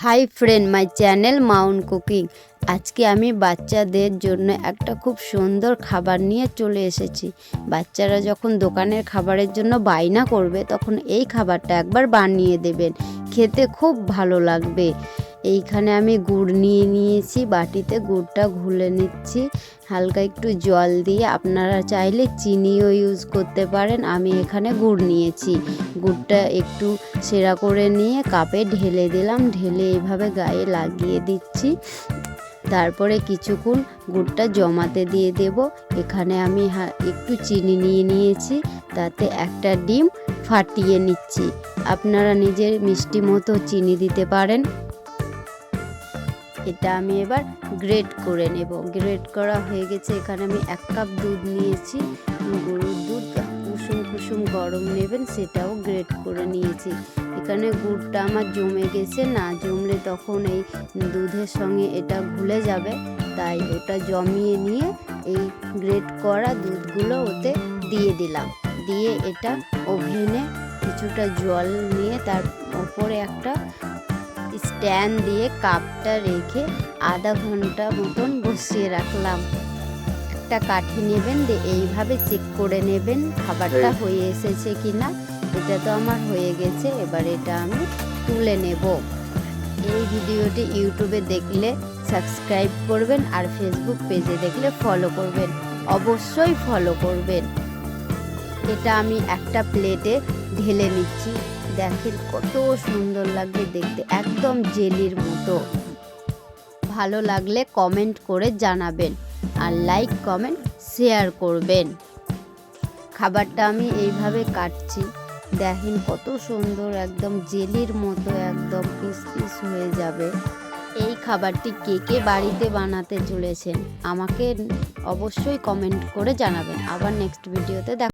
Hi friend my channel mount cooking আজকে আমি বাচ্চাদের জন্য একটা খুব সুন্দর খাবার নিয়ে চলে এসেছি। বাচ্চারা যখন দোকানের খাবারের জন্য বায়না করবে, তখন এই খাবারটা একবার বানিয়ে দেবেন। খেতে খুব ভালো লাগবে। এইখানে আমি গুড় নিয়ে নিয়েছি, বাটিতে গুড়টা ঘুলে নিচ্ছি। হালকা একটু জল দিয়ে আপনারা চাইলে চিনিও ইউজ করতে পারেন, আমি এখানে গুড় নিয়েছি। গুড়টা একটু সেরা করে নিয়ে কাপে ঢেলে দিলাম, ঢেলে এইভাবে গায়ে লাগিয়ে দিচ্ছি। তারপরে কিছুক্ষণ গুড়টা জমাতে দিয়ে দেব। এখানে আমি একটু চিনি নিয়ে নিয়েছি, তাতে একটা ডিম ফাটিয়ে নিচ্ছি। আপনারা নিজের মিষ্টি মতো চিনি দিতে পারেন। এটা আমি এবার গ্রেট করে নেব। গ্রেট করা হয়ে গেছে, এখানে আমি এক কাপ দুধ নিয়েছি। গরুর দুধ কুসুম কুসুম গরম নেবেন, সেটাও গ্রেট করে নিয়েছি। এখানে গুড়টা আমার জমে গেছে, না জমলে তখন এই দুধের সঙ্গে এটা ঘুলে যাবে। তাই ওটা জমিয়ে নিয়ে এই গ্রেট করা দুধগুলো ওতে দিয়ে দিলাম। দিয়ে এটা ওভেনে কিছুটা জল নিয়ে তার ওপরে একটা স্ট্যান্ড দিয়ে কাপটা রেখে আধা ঘণ্টা মতন বসিয়ে রাখলাম। একটা কাঠি নেবেন দিয়ে এইভাবে চেক করে নেবেন খাবারটা হয়ে। এসেছে কি না। এটা তো আমার হয়ে গেছে এবার এটা আমি তুলে নেব। এই ভিডিওটি ইউটিউবে দেখলে সাবস্ক্রাইব করবেন আর ফেসবুক পেজে দেখলে ফলো করবেন। অবশ্যই ফলো করবেন। এটা আমি একটা প্লেটে ঢেলে নিচ্ছি। দেখেন কত সুন্দর লাগবে দেখতে, একদম জেলির মতো। ভালো লাগলে কমেন্ট করে জানাবেন আর লাইক কমেন্ট শেয়ার করবেন। খাবারটা আমি এইভাবে কাটছি। দেখেন কত সুন্দর, একদম জেলির মতো, একদম পিস পিস হয়ে যাবে। এই খাবারটি কে কে বাড়িতে বানাতে চলেছেন আমাকে অবশ্যই কমেন্ট করে জানাবেন। আবার নেক্সট ভিডিওতে দেখা